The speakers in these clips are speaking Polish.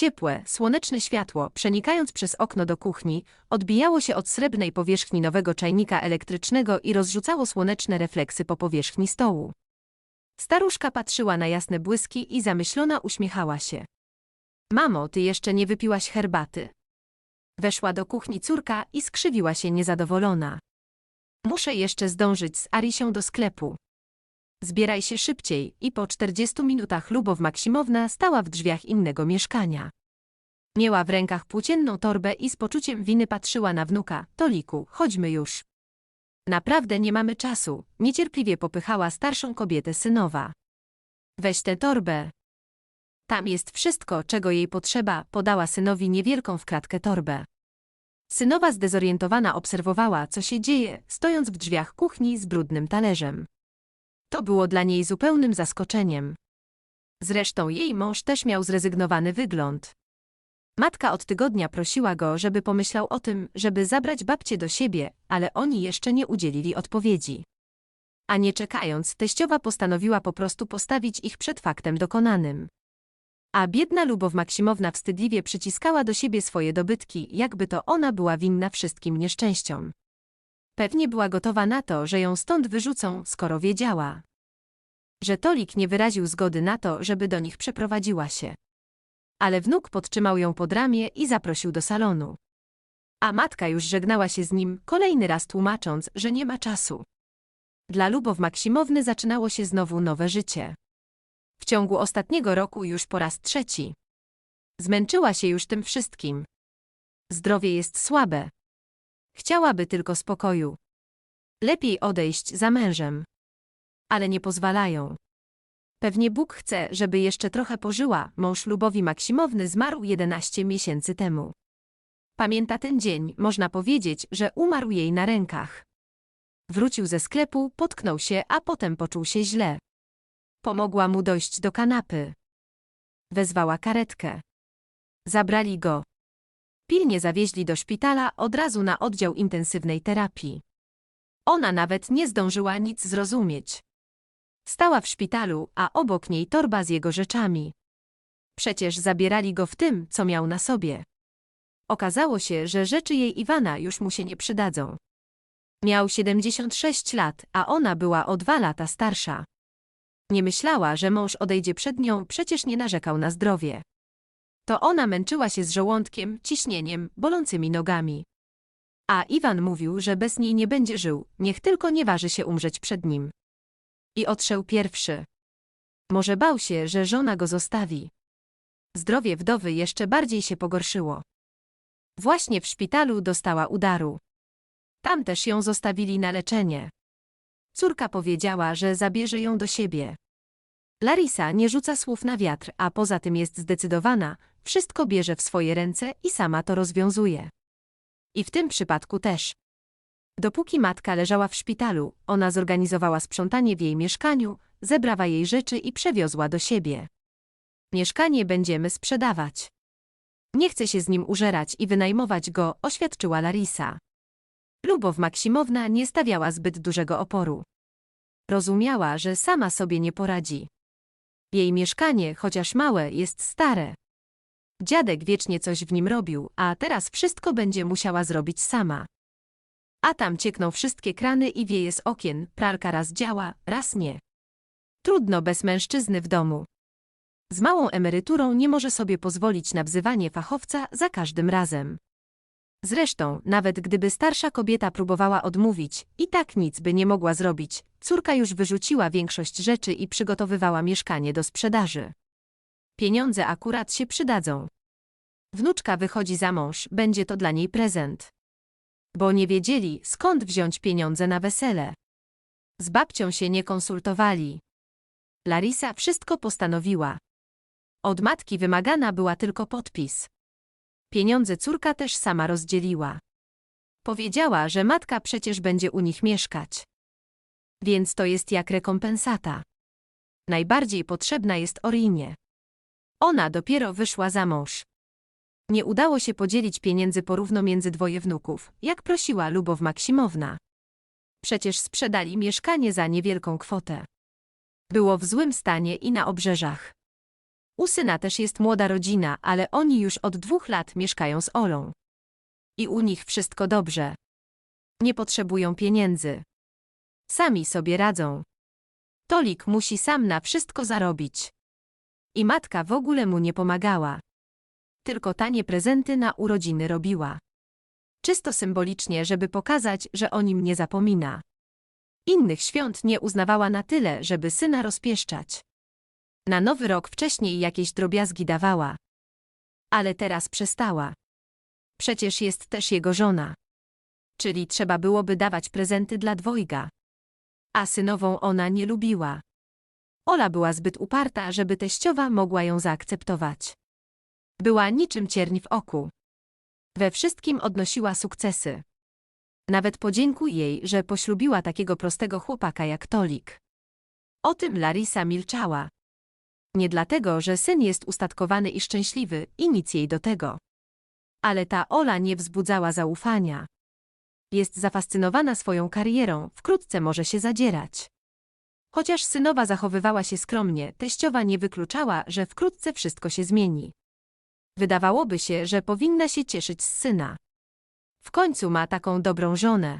Ciepłe, słoneczne światło, przenikając przez okno do kuchni, odbijało się od srebrnej powierzchni nowego czajnika elektrycznego i rozrzucało słoneczne refleksy po powierzchni stołu. Staruszka patrzyła na jasne błyski i zamyślona uśmiechała się. Mamo, ty jeszcze nie wypiłaś herbaty. Weszła do kuchni córka i skrzywiła się niezadowolona. Muszę jeszcze zdążyć z Arisią do sklepu. Zbieraj się szybciej i po 40 minutach Lubow Maksimowna stała w drzwiach innego mieszkania. Miała w rękach płócienną torbę i z poczuciem winy patrzyła na wnuka. Toliku, chodźmy już. Naprawdę nie mamy czasu, niecierpliwie popychała starszą kobietę synowa. Weź tę torbę. Tam jest wszystko, czego jej potrzeba, podała synowi niewielką w kratkę torbę. Synowa zdezorientowana obserwowała, co się dzieje, stojąc w drzwiach kuchni z brudnym talerzem. To było dla niej zupełnym zaskoczeniem. Zresztą jej mąż też miał zrezygnowany wygląd. Matka od tygodnia prosiła go, żeby pomyślał o tym, żeby zabrać babcię do siebie, ale oni jeszcze nie udzielili odpowiedzi. A nie czekając, teściowa postanowiła po prostu postawić ich przed faktem dokonanym. A biedna Lubow Maksimowna wstydliwie przyciskała do siebie swoje dobytki, jakby to ona była winna wszystkim nieszczęściom. Pewnie była gotowa na to, że ją stąd wyrzucą, skoro wiedziała, że Tolik nie wyraził zgody na to, żeby do nich przeprowadziła się. Ale wnuk podtrzymał ją pod ramię i zaprosił do salonu. A matka już żegnała się z nim, kolejny raz tłumacząc, że nie ma czasu. Dla Lubow Maksimowny zaczynało się znowu nowe życie. W ciągu ostatniego roku już po raz trzeci. Zmęczyła się już tym wszystkim. Zdrowie jest słabe. Chciałaby tylko spokoju. Lepiej odejść za mężem. Ale nie pozwalają. Pewnie Bóg chce, żeby jeszcze trochę pożyła. Mąż Lubowi Maksimowny zmarł 11 miesięcy temu. Pamięta ten dzień, można powiedzieć, że umarł jej na rękach. Wrócił ze sklepu, potknął się, a potem poczuł się źle. Pomogła mu dojść do kanapy. Wezwała karetkę. Zabrali go. Pilnie zawieźli do szpitala od razu na oddział intensywnej terapii. Ona nawet nie zdążyła nic zrozumieć. Stała w szpitalu, a obok niej torba z jego rzeczami. Przecież zabierali go w tym, co miał na sobie. Okazało się, że rzeczy jej Iwana już mu się nie przydadzą. Miał 76 lat, a ona była o dwa lata starsza. Nie myślała, że mąż odejdzie przed nią, przecież nie narzekał na zdrowie. To ona męczyła się z żołądkiem, ciśnieniem, bolącymi nogami. A Iwan mówił, że bez niej nie będzie żył, niech tylko nie waży się umrzeć przed nim. I odszedł pierwszy. Może bał się, że żona go zostawi. Zdrowie wdowy jeszcze bardziej się pogorszyło. Właśnie w szpitalu dostała udaru. Tam też ją zostawili na leczenie. Córka powiedziała, że zabierze ją do siebie. Larisa nie rzuca słów na wiatr, a poza tym jest zdecydowana, wszystko bierze w swoje ręce i sama to rozwiązuje. I w tym przypadku też. Dopóki matka leżała w szpitalu, ona zorganizowała sprzątanie w jej mieszkaniu, zebrała jej rzeczy i przewiozła do siebie. Mieszkanie będziemy sprzedawać. Nie chcę się z nim użerać i wynajmować go, oświadczyła Larisa. Lubow Maksimowna nie stawiała zbyt dużego oporu. Rozumiała, że sama sobie nie poradzi. Jej mieszkanie, chociaż małe, jest stare. Dziadek wiecznie coś w nim robił, a teraz wszystko będzie musiała zrobić sama. A tam ciekną wszystkie krany i wieje z okien, pralka raz działa, raz nie. Trudno bez mężczyzny w domu. Z małą emeryturą nie może sobie pozwolić na wzywanie fachowca za każdym razem. Zresztą, nawet gdyby starsza kobieta próbowała odmówić, i tak nic by nie mogła zrobić, córka już wyrzuciła większość rzeczy i przygotowywała mieszkanie do sprzedaży. Pieniądze akurat się przydadzą. Wnuczka wychodzi za mąż, będzie to dla niej prezent. Bo nie wiedzieli, skąd wziąć pieniądze na wesele. Z babcią się nie konsultowali. Larisa wszystko postanowiła. Od matki wymagana była tylko podpis. Pieniądze córka też sama rozdzieliła. Powiedziała, że matka przecież będzie u nich mieszkać. Więc to jest jak rekompensata. Najbardziej potrzebna jest Orinie. Ona dopiero wyszła za mąż. Nie udało się podzielić pieniędzy porówno między dwoje wnuków, jak prosiła Lubow Maksimowna. Przecież sprzedali mieszkanie za niewielką kwotę. Było w złym stanie i na obrzeżach. U syna też jest młoda rodzina, ale oni już od dwóch lat mieszkają z Olą. I u nich wszystko dobrze. Nie potrzebują pieniędzy. Sami sobie radzą. Tolik musi sam na wszystko zarobić. I matka w ogóle mu nie pomagała. Tylko tanie prezenty na urodziny robiła. Czysto symbolicznie, żeby pokazać, że o nim nie zapomina. Innych świąt nie uznawała na tyle, żeby syna rozpieszczać. Na nowy rok wcześniej jakieś drobiazgi dawała. Ale teraz przestała. Przecież jest też jego żona. Czyli trzeba byłoby dawać prezenty dla dwojga. A synową ona nie lubiła. Ola była zbyt uparta, żeby teściowa mogła ją zaakceptować. Była niczym cierń w oku. We wszystkim odnosiła sukcesy. Nawet podziękuj jej, że poślubiła takiego prostego chłopaka jak Tolik. O tym Larisa milczała. Nie dlatego, że syn jest ustatkowany i szczęśliwy i nic jej do tego. Ale ta Ola nie wzbudzała zaufania. Jest zafascynowana swoją karierą, wkrótce może się zadzierać. Chociaż synowa zachowywała się skromnie, teściowa nie wykluczała, że wkrótce wszystko się zmieni. Wydawałoby się, że powinna się cieszyć z syna. W końcu ma taką dobrą żonę.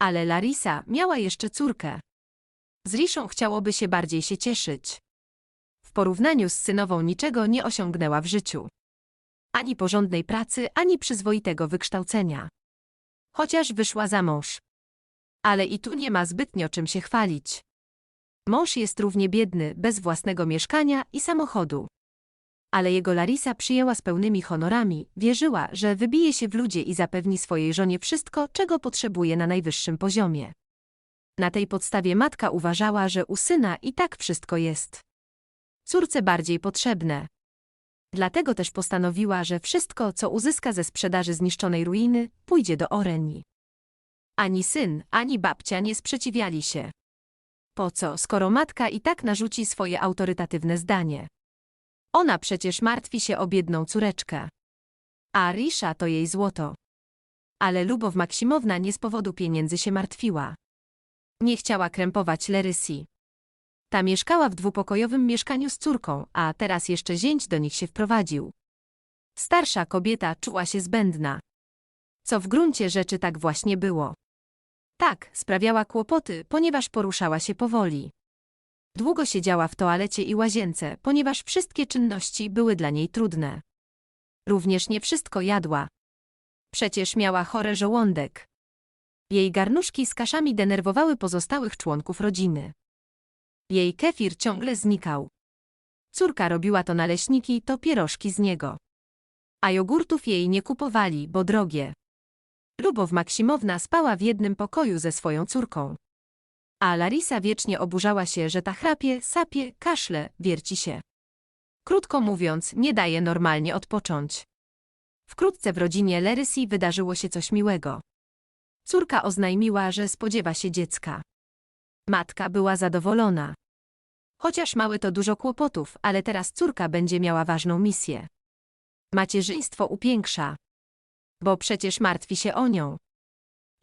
Ale Larisa miała jeszcze córkę. Z Riszą chciałoby się bardziej się cieszyć. Porównaniu z synową niczego nie osiągnęła w życiu. Ani porządnej pracy, ani przyzwoitego wykształcenia. Chociaż wyszła za mąż. Ale i tu nie ma zbytnio czym się chwalić. Mąż jest równie biedny, bez własnego mieszkania i samochodu. Ale jego Larisa przyjęła z pełnymi honorami, wierzyła, że wybije się w ludzie i zapewni swojej żonie wszystko, czego potrzebuje na najwyższym poziomie. Na tej podstawie matka uważała, że u syna i tak wszystko jest. Córce bardziej potrzebne. Dlatego też postanowiła, że wszystko, co uzyska ze sprzedaży zniszczonej ruiny, pójdzie do Oreni. Ani syn, ani babcia nie sprzeciwiali się. Po co, skoro matka i tak narzuci swoje autorytatywne zdanie? Ona przecież martwi się o biedną córeczkę. A Risza to jej złoto. Ale Lubow Maksimowna nie z powodu pieniędzy się martwiła. Nie chciała krępować Lerysi. Ta mieszkała w dwupokojowym mieszkaniu z córką, a teraz jeszcze zięć do nich się wprowadził. Starsza kobieta czuła się zbędna. Co w gruncie rzeczy tak właśnie było. Tak, sprawiała kłopoty, ponieważ poruszała się powoli. Długo siedziała w toalecie i łazience, ponieważ wszystkie czynności były dla niej trudne. Również nie wszystko jadła. Przecież miała chory żołądek. Jej garnuszki z kaszami denerwowały pozostałych członków rodziny. Jej kefir ciągle znikał. Córka robiła to naleśniki, to pierożki z niego. A jogurtów jej nie kupowali, bo drogie. Lubow Maksimowna spała w jednym pokoju ze swoją córką. A Larisa wiecznie oburzała się, że ta chrapie, sapie, kaszle, wierci się. Krótko mówiąc, nie daje normalnie odpocząć. Wkrótce w rodzinie Lerysi wydarzyło się coś miłego. Córka oznajmiła, że spodziewa się dziecka. Matka była zadowolona. Chociaż mały to dużo kłopotów, ale teraz córka będzie miała ważną misję. Macierzyństwo upiększa. Bo przecież martwi się o nią.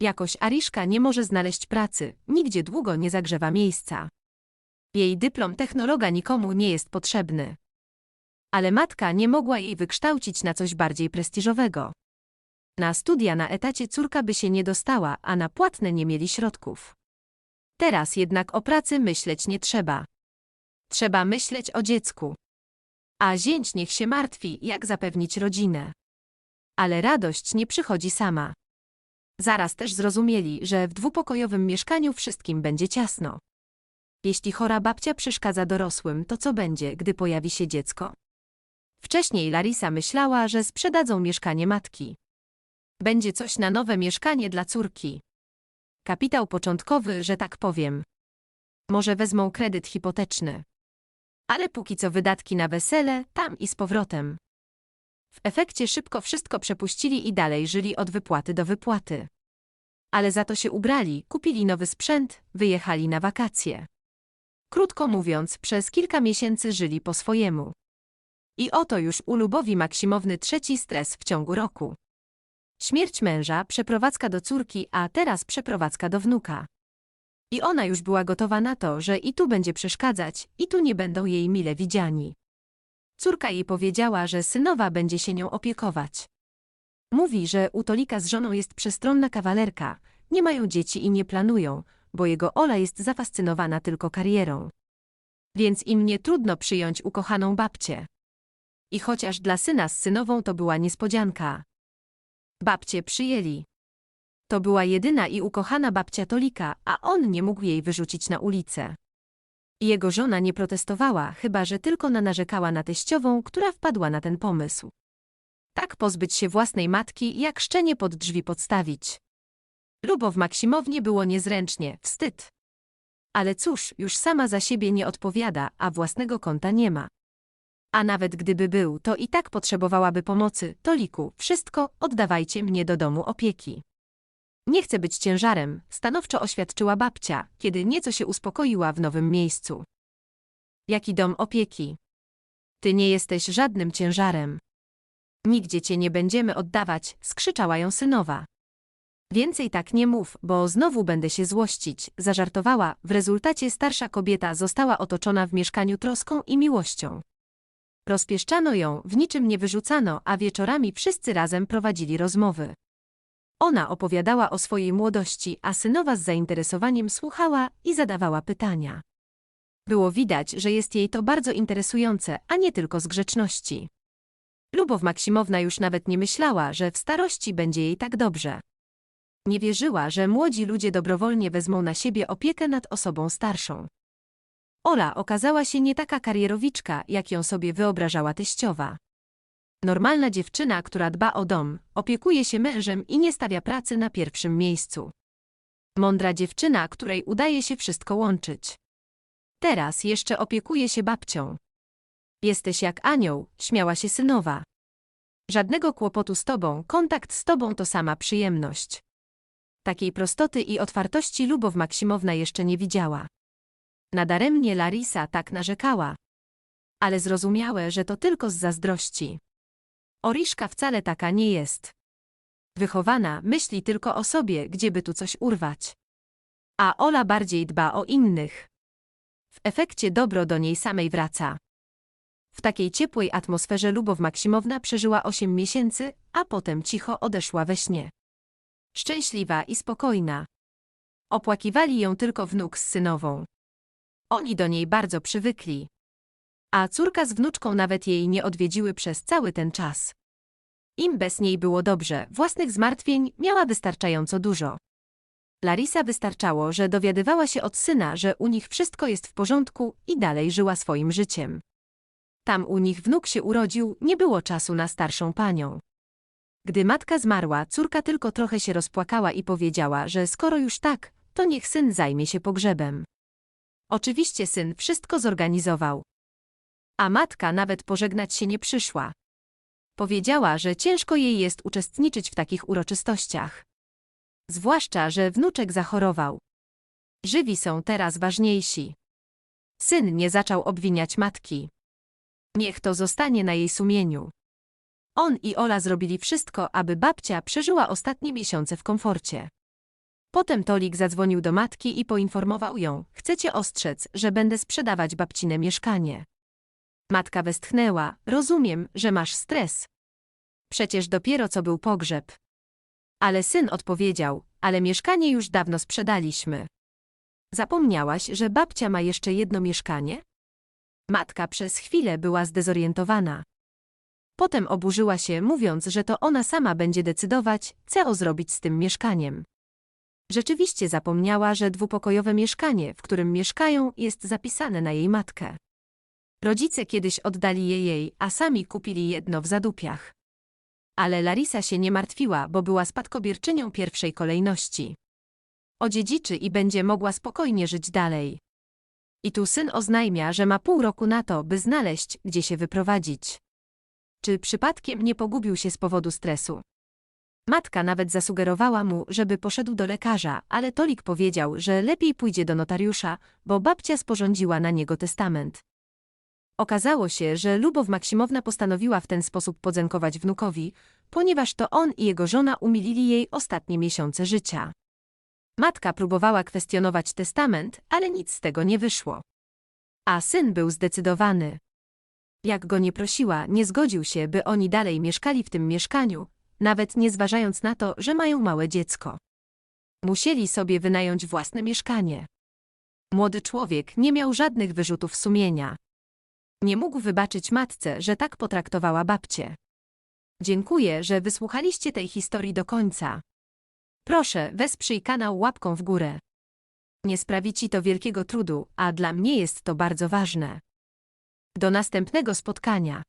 Jakoś Ariszka nie może znaleźć pracy, nigdzie długo nie zagrzewa miejsca. Jej dyplom technologa nikomu nie jest potrzebny. Ale matka nie mogła jej wykształcić na coś bardziej prestiżowego. Na studia na etacie córka by się nie dostała, a na płatne nie mieli środków. Teraz jednak o pracy myśleć nie trzeba. Trzeba myśleć o dziecku. A zięć niech się martwi, jak zapewnić rodzinę. Ale radość nie przychodzi sama. Zaraz też zrozumieli, że w dwupokojowym mieszkaniu wszystkim będzie ciasno. Jeśli chora babcia przeszkadza dorosłym, to co będzie, gdy pojawi się dziecko? Wcześniej Larisa myślała, że sprzedadzą mieszkanie matki. Będzie coś na nowe mieszkanie dla córki. Kapitał początkowy, że tak powiem. Może wezmą kredyt hipoteczny. Ale póki co wydatki na wesele, tam i z powrotem. W efekcie szybko wszystko przepuścili i dalej żyli od wypłaty do wypłaty. Ale za to się ubrali, kupili nowy sprzęt, wyjechali na wakacje. Krótko mówiąc, przez kilka miesięcy żyli po swojemu. I oto już u Lubowi Maksimowny trzeci stres w ciągu roku. Śmierć męża, przeprowadzka do córki, a teraz przeprowadzka do wnuka. I ona już była gotowa na to, że i tu będzie przeszkadzać, i tu nie będą jej mile widziani. Córka jej powiedziała, że synowa będzie się nią opiekować. Mówi, że u Tolika z żoną jest przestronna kawalerka, nie mają dzieci i nie planują, bo jego Ola jest zafascynowana tylko karierą. Więc im nie trudno przyjąć ukochaną babcię. I chociaż dla syna z synową to była niespodzianka. Babcie przyjęli. To była jedyna i ukochana babcia Tolika, a on nie mógł jej wyrzucić na ulicę. Jego żona nie protestowała, chyba że tylko nanarzekała na teściową, która wpadła na ten pomysł. Tak pozbyć się własnej matki, jak szczenie pod drzwi podstawić. Lubow Maksimownie było niezręcznie, wstyd. Ale cóż, już sama za siebie nie odpowiada, a własnego konta nie ma. A nawet gdyby był, to i tak potrzebowałaby pomocy. Toliku, wszystko, oddawajcie mnie do domu opieki. Nie chcę być ciężarem, stanowczo oświadczyła babcia, kiedy nieco się uspokoiła w nowym miejscu. Jaki dom opieki? Ty nie jesteś żadnym ciężarem. Nigdzie cię nie będziemy oddawać, skrzyczała ją synowa. Więcej tak nie mów, bo znowu będę się złościć, zażartowała. W rezultacie starsza kobieta została otoczona w mieszkaniu troską i miłością. Rozpieszczano ją, w niczym nie wyrzucano, a wieczorami wszyscy razem prowadzili rozmowy. Ona opowiadała o swojej młodości, a synowa z zainteresowaniem słuchała i zadawała pytania. Było widać, że jest jej to bardzo interesujące, a nie tylko z grzeczności. Lubow Maksimowna już nawet nie myślała, że w starości będzie jej tak dobrze. Nie wierzyła, że młodzi ludzie dobrowolnie wezmą na siebie opiekę nad osobą starszą. Ola okazała się nie taka karierowiczka, jak ją sobie wyobrażała teściowa. Normalna dziewczyna, która dba o dom, opiekuje się mężem i nie stawia pracy na pierwszym miejscu. Mądra dziewczyna, której udaje się wszystko łączyć. Teraz jeszcze opiekuje się babcią. Jesteś jak anioł, śmiała się synowa. Żadnego kłopotu z tobą, kontakt z tobą to sama przyjemność. Takiej prostoty i otwartości Lubow Maksimowna jeszcze nie widziała. Nadaremnie Larisa tak narzekała. Ale zrozumiałe, że to tylko z zazdrości. Oriszka wcale taka nie jest. Wychowana, myśli tylko o sobie, gdzieby tu coś urwać. A Ola bardziej dba o innych. W efekcie dobro do niej samej wraca. W takiej ciepłej atmosferze Lubow Maksimowna przeżyła osiem miesięcy, a potem cicho odeszła we śnie. Szczęśliwa i spokojna. Opłakiwali ją tylko wnuk z synową. Oni do niej bardzo przywykli. A córka z wnuczką nawet jej nie odwiedziły przez cały ten czas. Im bez niej było dobrze, własnych zmartwień miała wystarczająco dużo. Larisa wystarczało, że dowiadywała się od syna, że u nich wszystko jest w porządku i dalej żyła swoim życiem. Tam u nich wnuk się urodził, nie było czasu na starszą panią. Gdy matka zmarła, córka tylko trochę się rozpłakała i powiedziała, że skoro już tak, to niech syn zajmie się pogrzebem. Oczywiście syn wszystko zorganizował. A matka nawet pożegnać się nie przyszła. Powiedziała, że ciężko jej jest uczestniczyć w takich uroczystościach. Zwłaszcza, że wnuczek zachorował. Żywi są teraz ważniejsi. Syn nie zaczął obwiniać matki. Niech to zostanie na jej sumieniu. On i Ola zrobili wszystko, aby babcia przeżyła ostatnie miesiące w komforcie. Potem Tolik zadzwonił do matki i poinformował ją, chcecie ostrzec, że będę sprzedawać babcine mieszkanie. Matka westchnęła, rozumiem, że masz stres. Przecież dopiero co był pogrzeb. Ale syn odpowiedział, ale mieszkanie już dawno sprzedaliśmy. Zapomniałaś, że babcia ma jeszcze jedno mieszkanie? Matka przez chwilę była zdezorientowana. Potem oburzyła się, mówiąc, że to ona sama będzie decydować, co zrobić z tym mieszkaniem. Rzeczywiście zapomniała, że dwupokojowe mieszkanie, w którym mieszkają, jest zapisane na jej matkę. Rodzice kiedyś oddali je jej, a sami kupili jedno w zadupiach. Ale Larisa się nie martwiła, bo była spadkobierczynią pierwszej kolejności. Odziedziczy i będzie mogła spokojnie żyć dalej. I tu syn oznajmia, że ma pół roku na to, by znaleźć, gdzie się wyprowadzić. Czy przypadkiem nie pogubił się z powodu stresu? Matka nawet zasugerowała mu, żeby poszedł do lekarza, ale Tolik powiedział, że lepiej pójdzie do notariusza, bo babcia sporządziła na niego testament. Okazało się, że Lubow Maksimowna postanowiła w ten sposób podzenkować wnukowi, ponieważ to on i jego żona umilili jej ostatnie miesiące życia. Matka próbowała kwestionować testament, ale nic z tego nie wyszło. A syn był zdecydowany. Jak go nie prosiła, nie zgodził się, by oni dalej mieszkali w tym mieszkaniu, nawet nie zważając na to, że mają małe dziecko. Musieli sobie wynająć własne mieszkanie. Młody człowiek nie miał żadnych wyrzutów sumienia. Nie mógł wybaczyć matce, że tak potraktowała babcię. Dziękuję, że wysłuchaliście tej historii do końca. Proszę, wesprzyj kanał łapką w górę. Nie sprawi ci to wielkiego trudu, a dla mnie jest to bardzo ważne. Do następnego spotkania.